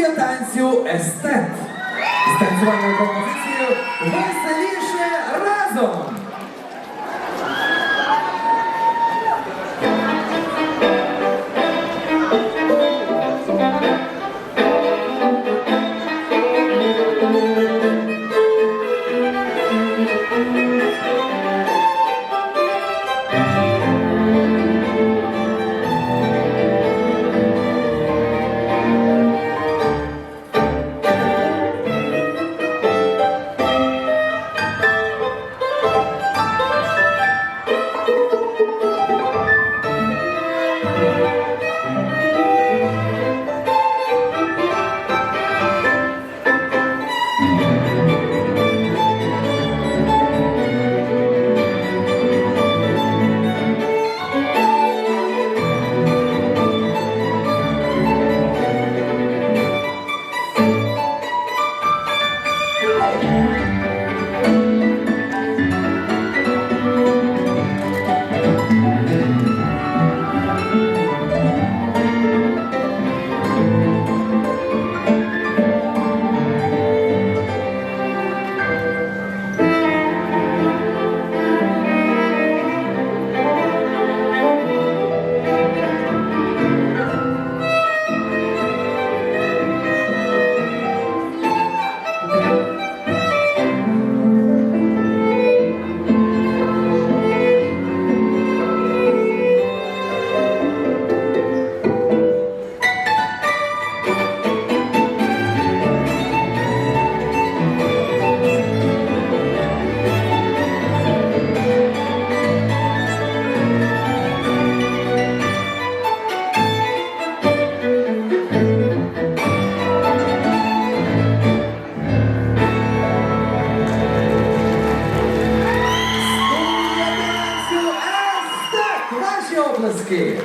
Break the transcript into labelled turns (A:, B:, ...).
A: Студія танцю естет. З танцювальною композицією веселіше разом. Студія танцю Quase oblasqueia.